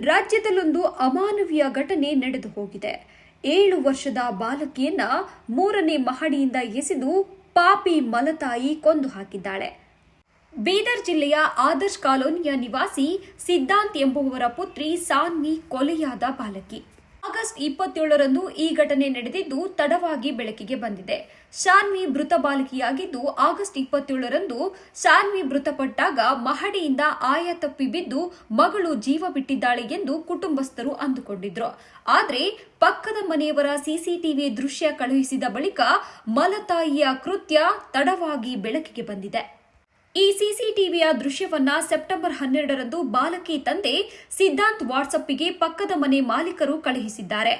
ರಾಜ್ಯದಲ್ಲೊಂದು ಅಮಾನವೀಯ ಘಟನೆ ನಡೆದು ಹೋಗಿದೆ. ಏಳು ವರ್ಷದ ಬಾಲಕಿಯನ್ನ ಮೂರನೇ ಮಹಡಿಯಿಂದ ಎಸೆದು ಪಾಪಿ ಮಲತಾಯಿ ಕೊಂದು ಹಾಕಿದ್ದಾಳೆ. ಬೀದರ್ ಜಿಲ್ಲೆಯ ಆದರ್ಶ್ ಕಾಲೋನಿಯ ನಿವಾಸಿ ಸಿದ್ಧಾಂತ್ ಎಂಬುವವರ ಪುತ್ರಿ ಸಾನ್ವಿ ಕೊಲೆಯಾದ ಬಾಲಕಿ. ಆಗಸ್ಟ್ ಇಪ್ಪತ್ತೇಳರಂದು ಈ ಘಟನೆ ನಡೆದಿದ್ದು ತಡವಾಗಿ ಬೆಳಕಿಗೆ ಬಂದಿದೆ. ಶಾನ್ವಿ ಮೃತ ಬಾಲಕಿಯಾಗಿದ್ದು ಆಗಸ್ಟ್ ಇಪ್ಪತ್ತೇಳರಂದು ಶಾನ್ವಿ ಮೃತಪಟ್ಟಾಗ ಮಹಡಿಯಿಂದ ಆಯ ತಪ್ಪಿ ಬಿದ್ದು ಮಗಳು ಜೀವ ಬಿಟ್ಟಿದ್ದಾಳೆ ಎಂದು ಕುಟುಂಬಸ್ಥರು ಅಂದುಕೊಂಡಿದ್ರು. ಆದರೆ ಪಕ್ಕದ ಮನೆಯವರ ಸಿಸಿಟಿವಿ ದೃಶ್ಯ ಕಳುಹಿಸಿದ ಬಳಿಕ ಮಲತಾಯಿಯ ಕೃತ್ಯ ತಡವಾಗಿ ಬೆಳಕಿಗೆ ಬಂದಿದೆ. ಈ ಸಿಸಿಟಿವಿಯ ದೃಶ್ಯವನ್ನ ಸೆಪ್ಟೆಂಬರ್ ಹನ್ನೆರಡರಂದು ಬಾಲಕಿ ತಂದೆ ಸಿದ್ಧಾಂತ್ ವಾಟ್ಸಪ್ಗೆ ಪಕ್ಕದ ಮನೆ ಮಾಲೀಕರು ಕಳುಹಿಸಿದ್ದಾರೆ.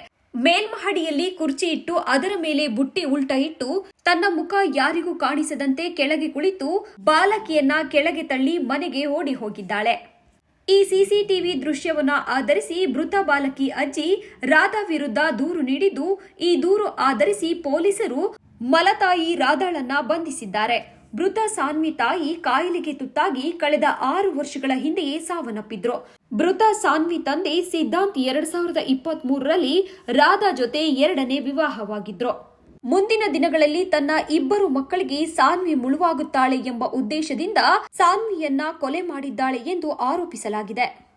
ಮೇಲ್ಮಹಡಿಯಲ್ಲಿ ಕುರ್ಚಿ ಇಟ್ಟು ಅದರ ಮೇಲೆ ಬುಟ್ಟಿ ಉಲ್ಟ ಇಟ್ಟು ತನ್ನ ಮುಖ ಯಾರಿಗೂ ಕಾಣಿಸದಂತೆ ಕೆಳಗೆ ಕುಳಿತು ಬಾಲಕಿಯನ್ನ ಕೆಳಗೆ ತಳ್ಳಿ ಮನೆಗೆ ಓಡಿ ಹೋಗಿದ್ದಾಳೆ. ಈ ಸಿಸಿಟಿವಿ ದೃಶ್ಯವನ್ನ ಆಧರಿಸಿ ಮೃತ ಬಾಲಕಿ ಅಜ್ಜಿ ರಾಧಾ ವಿರುದ್ಧ ದೂರು ನೀಡಿದ್ದು, ಈ ದೂರು ಆಧರಿಸಿ ಪೊಲೀಸರು ಮಲತಾಯಿ ರಾಧಾಳನ್ನ ಬಂಧಿಸಿದ್ದಾರೆ. ಮೃತ ಸಾನ್ವಿ ತಾಯಿ ಕಾಯಿಲೆಗೆ ತುತ್ತಾಗಿ ಕಳೆದ ಆರು ವರ್ಷಗಳ ಹಿಂದೆಯೇ ಸಾವನ್ನಪ್ಪಿದ್ರು. ಮೃತ ಸಾನ್ವಿ ತಂದೆ ಸಿದ್ಧಾಂತ್ ಎರಡ್ ಸಾವಿರದ ಇಪ್ಪತ್ತ್ ಮೂರರಲ್ಲಿ ರಾಧಾ ಜೊತೆ ಎರಡನೇ ವಿವಾಹವಾಗಿದ್ರು. ಮುಂದಿನ ದಿನಗಳಲ್ಲಿ ತನ್ನ ಇಬ್ಬರು ಮಕ್ಕಳಿಗೆ ಸಾನ್ವಿ ಮುಳುವಾಗುತ್ತಾಳೆ ಎಂಬ ಉದ್ದೇಶದಿಂದ ಸಾನ್ವಿಯನ್ನ ಕೊಲೆ ಮಾಡಿದ್ದಾಳೆ ಎಂದು ಆರೋಪಿಸಲಾಗಿದೆ.